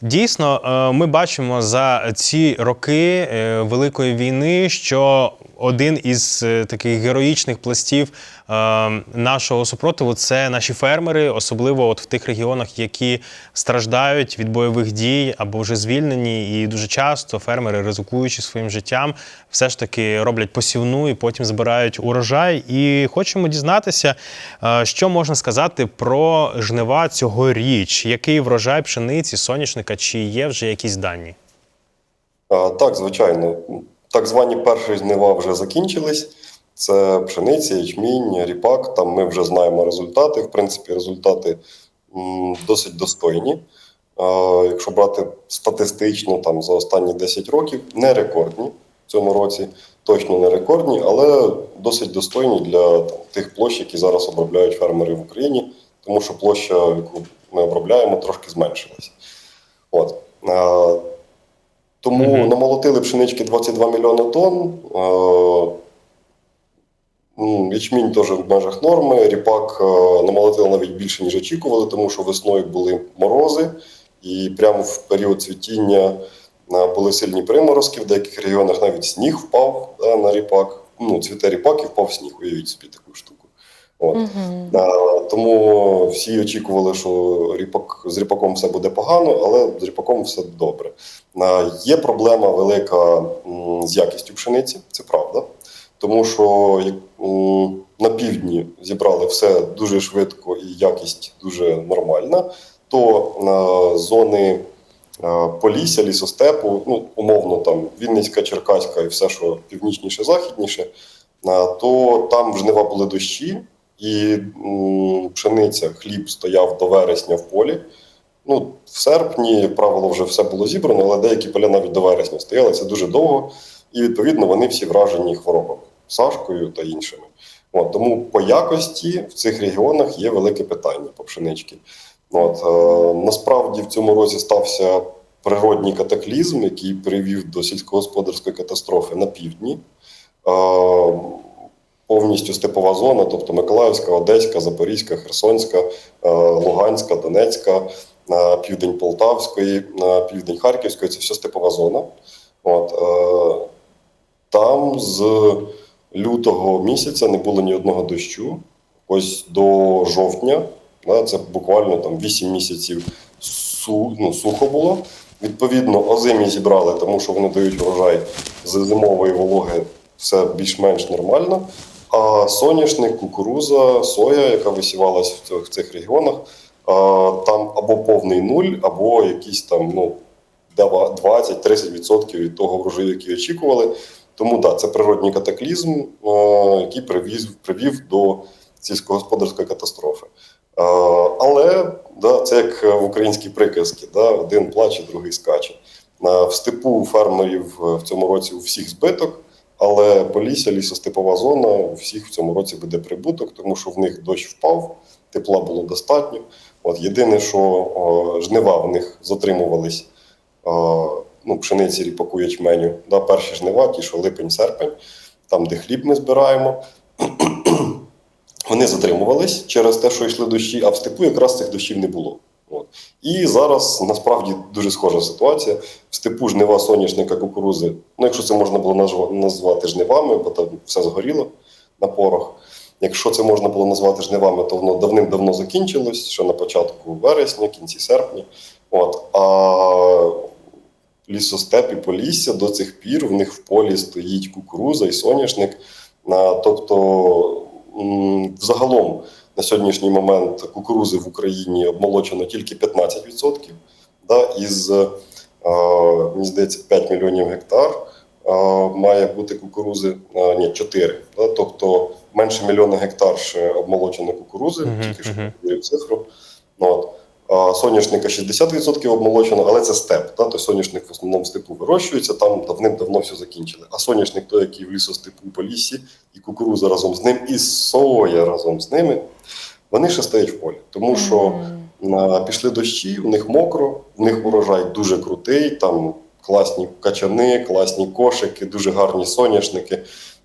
Дійсно, е, ми бачимо за ці роки е, Великої війни, що один із е, таких героїчних пластів е, нашого супротиву це наші фермери, особливо от в тих регіонах, які страждають від бойових дій або вже звільнені. І дуже часто фермери, ризикуючи своїм життям, все ж таки роблять посівну і потім збирають урожай. І хочемо дізнатися, е, що можна сказати про жнива цьогоріч, який врожай пшениці, соняшника, чи є вже якісь дані? Так, звичайно. Так звані перші жнива вже закінчились. Це пшениця, ячмінь, ріпак. Там ми вже знаємо результати. В принципі, результати досить достойні. Якщо брати статистично, там за останні 10 років не рекордні в цьому році, точно не рекордні, але досить достойні для там, тих площ, які зараз обробляють фермери в Україні, тому що площа, яку ми обробляємо, трошки зменшилася. От. Тому Мгм. намолотили пшенички 22 мільйони тонн. Е, Ячмінь теж в межах норми. Ріпак е, намолотили навіть більше, ніж очікували, тому що весною були морози, і прямо в період цвітіння е, були сильні приморозки. В деяких регіонах навіть сніг впав на ріпак. Ну, цвіте ріпак і впав сніг. Уявіть собі таку штуку. От. Мгм. А, Тому всі очікували, що ріпак, з ріпаком все буде погано, але з ріпаком все добре. А, Є проблема велика м, з якістю пшениці, це правда. Тому що м, на півдні зібрали все дуже швидко і якість дуже нормальна, то на зони е, Полісся, лісостепу, ну умовно там Вінницька, Черкаська і все, що північніше, західніше, а, то там жнива були дощі, і пшениця, хліб стояв до вересня в полі. Ну, в серпні, правило, вже все було зібрано, але деякі поля навіть до вересня стояли. Це дуже довго, і відповідно вони всі вражені хворобами, сашкою та іншими. От, тому по якості в цих регіонах є велике питання по пшеничці. От, е, насправді в цьому році стався природній катаклізм, який привів до сільськогосподарської катастрофи на півдні. Е, повністю степова зона, тобто Миколаївська, Одеська, Запорізька, Херсонська, е, Луганська, Донецька, е, південь Полтавської, е, південь Харківської це все степова зона. От, там з лютого місяця не було ні одного дощу. Ось до жовтня, да, це буквально там 8 місяців су, ну, сухо було. Відповідно, озимі зібрали, тому що вони дають врожай з зимової вологи, все більш-менш нормально. А соняшник, кукуруза, соя, яка висівалась в цих, в цих регіонах, там або повний нуль, або якісь там ну, 20-30% від того врожаю, який очікували. Тому так, це природній катаклізм, який привів, привів до сільськогосподарської катастрофи. Але да, це як в українській приказці: да, один плаче, другий скаче. В степу фермерів е, в цьому році у всіх збиток, але Полісся, лісостепова зона, у всіх в цьому році буде прибуток, тому що в них дощ впав, тепла було достатньо. От єдине, що о, жнива в них затримувались о, ну, пшениці, ріпаку, ячменю. Да, перші жнива, ті, що липень-серпень, там, де хліб ми збираємо. Вони затримувались через те, що йшли дощі, а в степу якраз цих дощів не було. От. І зараз насправді дуже схожа ситуація. В степу жнива соняшника кукурузи. Ну, якщо це можна було назвати жнивами, бо там все згоріло на порох. Якщо це можна було назвати жнивами, то воно давним-давно закінчилось, ще на початку вересня, кінці серпня. От. А лісостеп і полісся до цих пір в них в полі стоїть кукуруза і соняшник. Тобто, взагалом на сьогоднішній момент кукурузи в Україні обмолочено тільки 15%. Да, із, е, мені здається, 5 мільйонів гектар е, має бути кукурузи, е, ні, 4. Да, тобто менше мільйона гектар ще обмолочено кукурузи, Мгм, тільки що мгм. говорив цифру. Ну, От. Соняшника 60% обмолочено, але це степ. Да? Тобто соняшник в основному в степу вирощується, там давним-давно все закінчили. А соняшник той, який в лісостепу по лісі, і кукуруза разом з ним, і соя разом з ними, вони ще стоять в полі. Тому що а, пішли дощі, у них мокро, у них урожай дуже крутий, там класні качани, класні кошики, дуже гарні соняшники.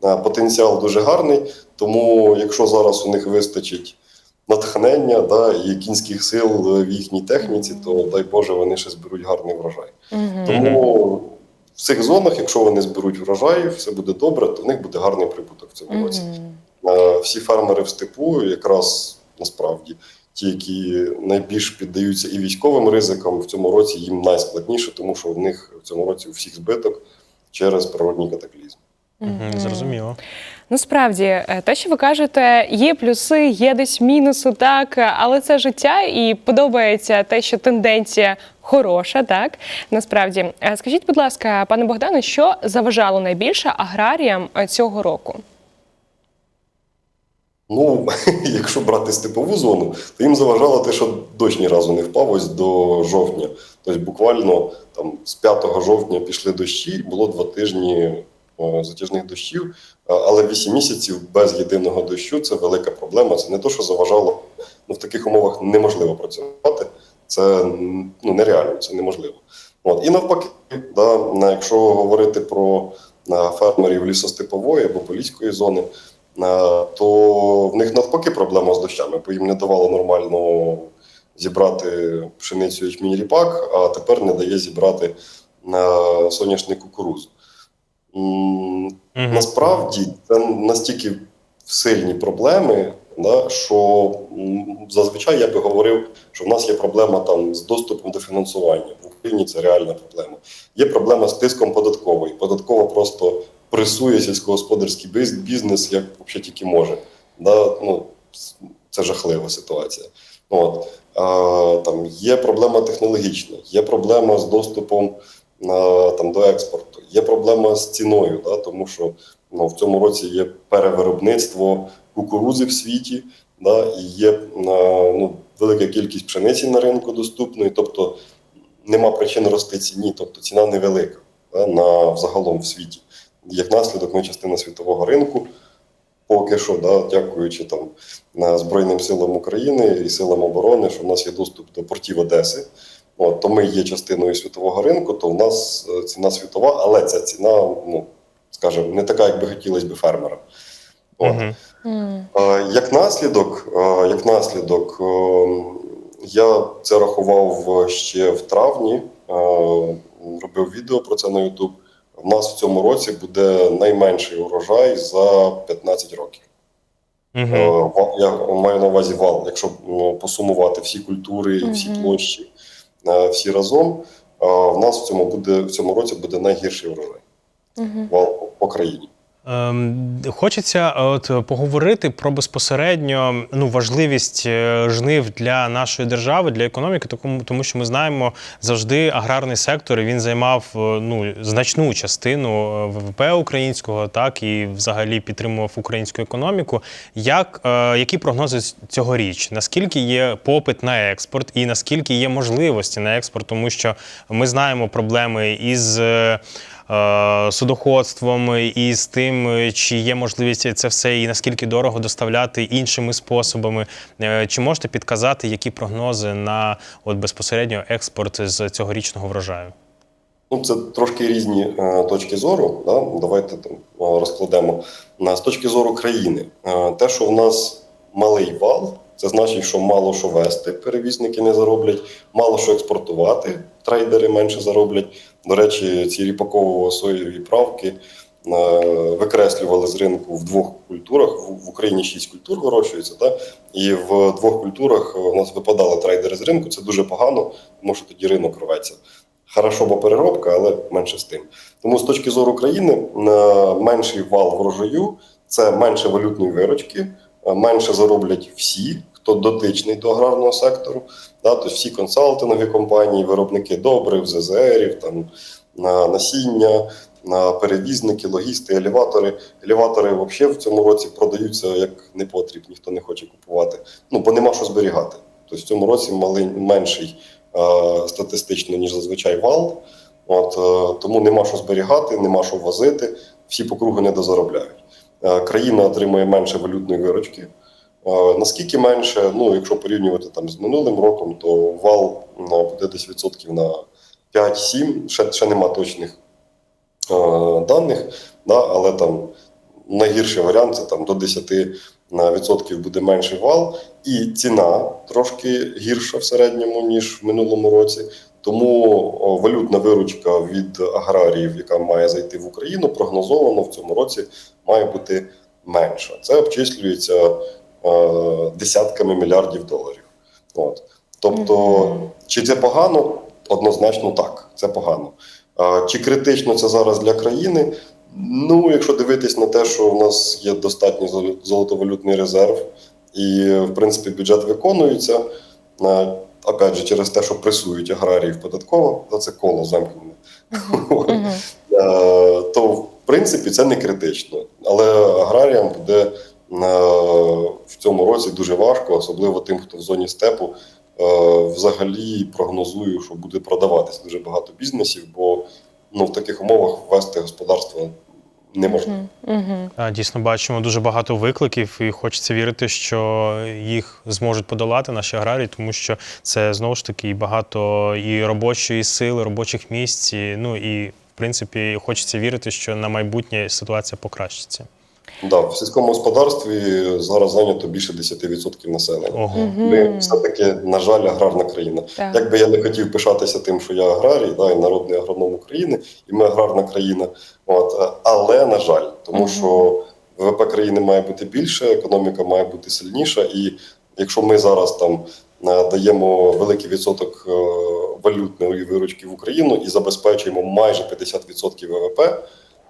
А, Потенціал дуже гарний. Тому, якщо зараз у них вистачить натхнення да, і кінських сил в їхній техніці, то дай Боже, вони ще зберуть гарний врожай. Тому в цих зонах, якщо вони зберуть врожай, все буде добре, то в них буде гарний прибуток в цьому році. Всі фермери в степу, якраз насправді, ті, які найбільш піддаються і військовим ризикам, в цьому році їм найскладніше, тому що в них в цьому році у всіх збиток через природній катаклізм. Мгм. Зрозуміло. Ну, справді, е, те, що ви кажете, є плюси, є десь мінуси, так, але це життя і подобається те, що тенденція хороша, так насправді. Е, Скажіть, будь ласка, пане Богдане, що заважало найбільше аграріям цього року? Ну, якщо брати степову зону, то їм заважало те, що дощ ні разу не впав ось до жовтня. Тобто буквально там з 5 жовтня пішли дощі, було два тижні затяжних дощів, але 8 місяців без єдиного дощу це велика проблема. Це не то, що заважало. Ну, в таких умовах неможливо працювати. Це ну, нереально, це неможливо. От. І навпаки, да, якщо говорити про фермерів лісостепової або поліської зони, Е, то в них навпаки проблема з дощами, бо їм не давало нормально зібрати пшеницю ячмінь ріпак, а тепер не дає зібрати е, соняшник кукурузу. Насправді це настільки сильні проблеми, да, що зазвичай я би говорив, що в нас є проблема там з доступом до фінансування. В Україні це реальна проблема. Є проблема з тиском податкової. Податкова просто пресує сільськогосподарський бізнес як взагалі тільки може. Да? Ну, це жахлива ситуація. От. А, там є проблема технологічна, є проблема з доступом а, там, до експорту, є проблема з ціною, да? тому що ну, в цьому році є перевиробництво кукурузи в світі, да? і є ну, велика кількість пшениці на ринку доступної, тобто нема причин рости ціні, тобто ціна невелика да? на взагалом в світі. Як наслідок, ми частина світового ринку. Поки що, да, дякуючи там Збройним силам України і силам оборони, що в нас є доступ до портів Одеси. От, то ми є частиною світового ринку, то в нас е, ціна світова, але ця ціна, ну скажімо, не така, як би хотілося б фермерам. От. Е, Як наслідок, е, як наслідок, е, я це рахував ще в травні, е, робив відео про це на YouTube. У нас в цьому році буде найменший урожай за 15 років. Е, Я маю на увазі вал, якщо ну, посумувати всі культури і всі Мгм. площі всі разом, в нас в цьому буде в цьому році буде найгірший урожай угу. по країні. Ем, Хочеться е, от поговорити про безпосередньо ну важливість е, жнив для нашої держави, для економіки, тому, що ми знаємо завжди аграрний сектор. Він займав е, ну значну частину ВВП українського, так і взагалі підтримував українську економіку. Як які прогнози цьогоріч? Наскільки є попит на експорт, і наскільки є можливості на експорт, тому що ми знаємо проблеми із. Е, судоходством і з тим, чи є можливість це все і наскільки дорого доставляти іншими способами. Е, Чи можете підказати, які прогнози на от безпосередньо експорт з цьогорічного врожаю? Ну, це трошки різні е, точки зору. Да? Давайте там е, розкладемо. З точки зору країни, е, те, що в нас малий вал, це значить, що мало що вести, перевізники не зароблять, мало що експортувати, трейдери менше зароблять. До речі, ці ріпаково-соєві правки е, викреслювали з ринку в двох культурах. В, Україні шість культур вирощується, да? і в двох культурах у нас випадали трейдери з ринку. Це дуже погано, тому що тоді ринок рветься. Хорошо, бо переробка, але менше з тим. Тому з точки зору країни е, менший вал врожаю це менше валютної виручки, е, менше зароблять всі, хто дотичний до аграрного сектору. Да, тобто всі консалтингові компанії, виробники добрив, ЗЗРів, там, на насіння, на перевізники, логісти, елеватори. Елеватори взагалі в цьому році продаються як непотріб, ніхто не хоче купувати. Ну, бо нема що зберігати. Тобто в цьому році малий, менший е, статистично, ніж зазвичай вал. От, е, тому нема що зберігати, нема що возити, всі по кругу не дозаробляють. Е, країна отримує менше валютної виручки. Е, наскільки менше, ну якщо порівнювати там з минулим роком, то вал ну, буде десь відсотків на 5-7, ще, ще нема точних е, даних, да, але там найгірший варіант це там до 10 на відсотків буде менший вал, і ціна трошки гірша в середньому ніж в минулому році. Тому валютна виручка від аграріїв, яка має зайти в Україну, прогнозовано в цьому році має бути менша. Це обчислюється е, десятками мільярдів доларів. От. Тобто, чи це погано? Однозначно так, це погано. Чи критично це зараз для країни? Ну, якщо дивитись на те, що в нас є достатній золотовалютний резерв, і, в принципі, бюджет виконується, е, опять же, через те, що пресують аграріїв податково, то це коло замкнене. Е, то в принципі це не критично. Але аграріям буде е, в цьому році дуже важко, особливо тим, хто в зоні степу. Е, Взагалі прогнозую, що буде продаватись дуже багато бізнесів, бо ну, в таких умовах вести господарство неможливо. можна. Дійсно, бачимо дуже багато викликів, і хочеться вірити, що їх зможуть подолати наші аграрії, тому що це знову ж таки багато і робочої сили, робочих місць. І, ну і в принципі хочеться вірити, що на майбутнє ситуація покращиться. Да, в сільському господарстві зараз зайнято більше 10% населення. Ого. Ми все-таки, на жаль, аграрна країна. Так. Як би я не хотів пишатися тим, що я аграрій, да, і народний агроном України, і ми аграрна країна. От, але на жаль, тому Мгм. що ВВП країни має бути більше, економіка має бути сильніша. І якщо ми зараз там е, даємо великий відсоток е, валютної виручки в Україну і забезпечуємо майже 50% ВВП,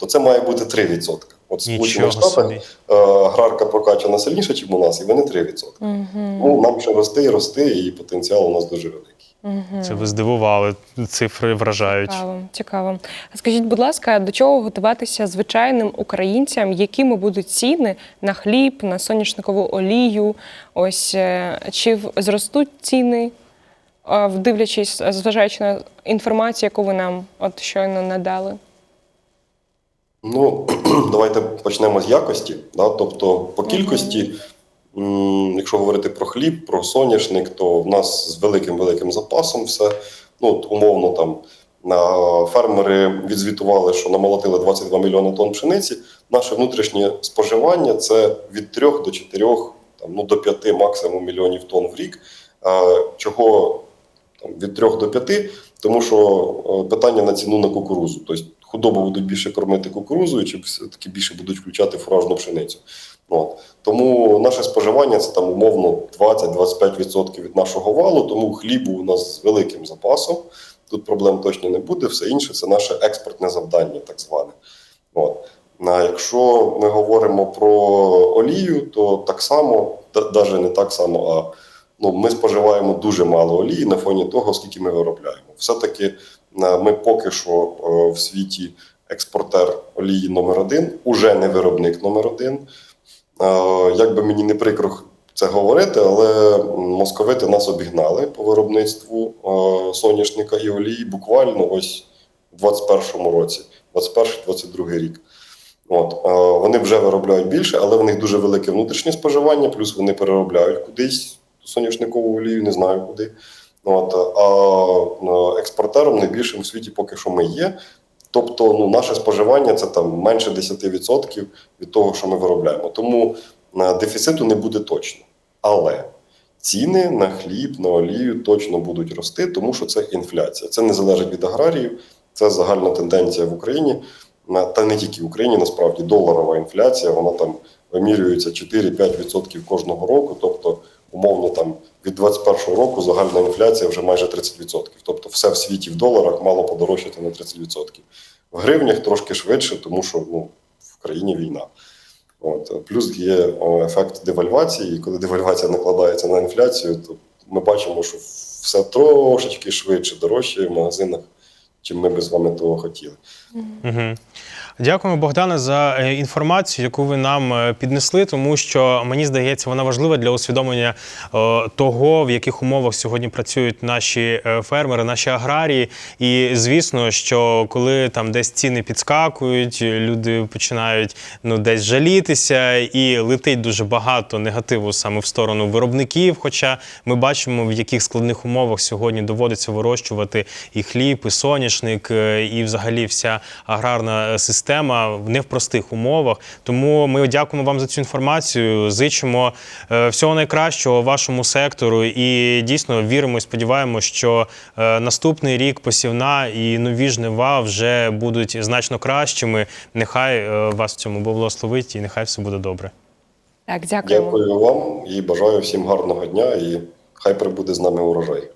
то це має бути 3%. От Штатах собі. е, аграрка прокачана сильніше, ніж у нас, і вони 3%. Мгм. Ну, нам ще рости і рости, і потенціал у нас дуже великий. Мгм. Це ви здивували. Цифри вражають. Цікаво, цікаво. А Скажіть, будь ласка, до чого готуватися звичайним українцям, якими будуть ціни на хліб, на соняшникову олію? Ось е, чи зростуть ціни, е, дивлячись, зважаючи на інформацію, яку ви нам от щойно надали? Ну, давайте почнемо з якості. Да? Тобто, по кількості, якщо говорити про хліб, про соняшник, то в нас з великим великим запасом все. Ну, от, умовно, там фермери відзвітували, що намолотили 22 мільйони тонн пшениці. Наше внутрішнє споживання це від 3 до 4, там, ну, до 5 максимум мільйонів тонн в рік. Чого там, від 3 до 5, тому що е, питання на ціну на кукурузу. Тобто худобу будуть більше кормити кукурузою, чи все-таки більше будуть включати фуражну пшеницю. От. Тому наше споживання це там умовно 20-25% від нашого валу, тому хлібу у нас з великим запасом. Тут проблем точно не буде. Все інше це наше експортне завдання, так зване. От. А якщо ми говоримо про олію, то так само, навіть не так само, а ну, ми споживаємо дуже мало олії на фоні того, скільки ми виробляємо. Все-таки е, ми поки що е, в світі експортер олії номер один, уже не виробник номер один. Е, Як би мені не прикро це говорити, але московити нас обігнали по виробництву соняшника і олії буквально ось у 21-му році, 21-22 рік. От, вони вже виробляють більше, але в них дуже велике внутрішнє споживання, плюс вони переробляють кудись соняшникову олію, не знаю куди. От, а е, експортером найбільшим в світі поки що ми є. Тобто, ну, наше споживання це там менше 10% від того, що ми виробляємо. Тому е, дефіциту не буде точно. Але ціни на хліб, на олію точно будуть рости, тому що це інфляція. Це не залежить від аграріїв, це загальна тенденція в Україні. Та не тільки в Україні, насправді доларова інфляція, вона там вимірюється 4-5% кожного року. Тобто, умовно, там від 2021 року загальна інфляція вже майже 30%. Тобто, все в світі в доларах мало подорожчати на 30%. В гривнях трошки швидше, тому що ну, в країні війна. От. Плюс є ефект девальвації, і коли девальвація накладається на інфляцію, то ми бачимо, що все трошечки швидше дорожчає в магазинах, чим ми би з вами того хотіли. Угу. Дякуємо, Богдане, за е, інформацію, яку ви нам е, піднесли, тому що мені здається, вона важлива для усвідомлення е, того, в яких умовах сьогодні працюють наші фермери, наші аграрії. І звісно, що коли там десь ціни підскакують, люди починають ну десь жалітися, і летить дуже багато негативу саме в сторону виробників. Хоча ми бачимо, в яких складних умовах сьогодні доводиться вирощувати і хліб, і соняшник. і взагалі вся аграрна система не в простих умовах. Тому ми дякуємо вам за цю інформацію. Зичимо е, всього найкращого вашому сектору і дійсно віримо і сподіваємося, що е, наступний рік посівна і нові жнива вже будуть значно кращими. Нехай е, вас в цьому благословить і нехай все буде добре. Так, дякуємо. Дякую вам і бажаю всім гарного дня і хай прибуде з нами урожай.